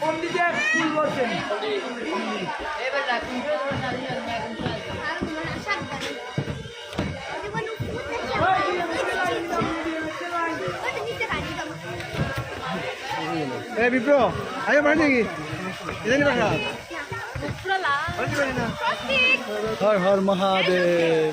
পন্ডিতে ফুল এ বিপ্র আগে বাড়ি নাকি? বাড়ি বাড়ি হর হর মহাদেব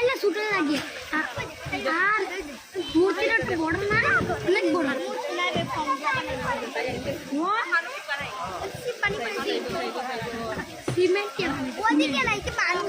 মোবাইলে শুটে লাগে। আর মূর্তিটা একটু বড় না, অনেক বড়। সিমেন্ট কে ওদিকে নাইতে পানি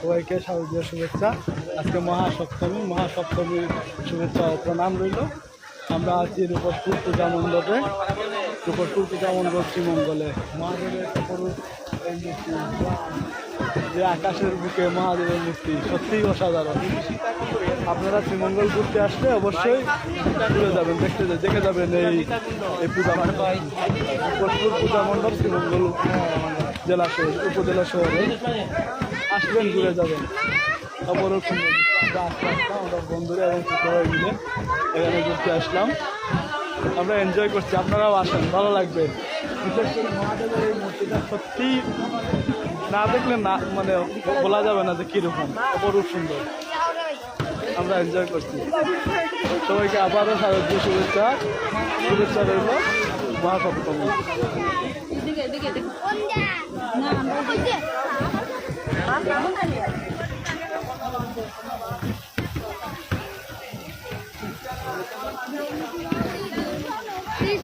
সবাইকে শারদীয় শুভেচ্ছা। আজকে মহাসপ্তমী, মহাসপ্তমীর শুভেচ্ছা প্রণাম রইল। আমরা আছি রূপপুর পূজা মণ্ডপে রূপপুর পূজা মণ্ডপ শ্রীমঙ্গলে মহাদেবের যে আকাশের বুকে মহাদেবের মূর্তি, সত্যিই অসাধারণ। আপনারা শ্রীমঙ্গল ঘুরতে আসলে অবশ্যই ঘুরে যাবেন, দেখতে দেখে যাবেন এই পূজা মণ্ডপ। পূজা মণ্ডপ শ্রীমঙ্গল জেলা শহর, উপজেলা শহরে। আসবেন, ঘুরে যাবেন। আমরা বন্ধুরা এবং সবাই মিলে এখানে ঘুরতে আসলাম। আমরা এনজয় করছি, আপনারাও আসেন, ভালো লাগবে। মূর্তিটা সত্যি না দেখলে না মানে বলা যাবে না যে কীরকম, অপরূপ সুন্দর। আমরা এনজয় করছি। সবাইকে আবারও শারদীয় শুভেচ্ছা। শুভেচ্ছা রইল মহাসপ্তমী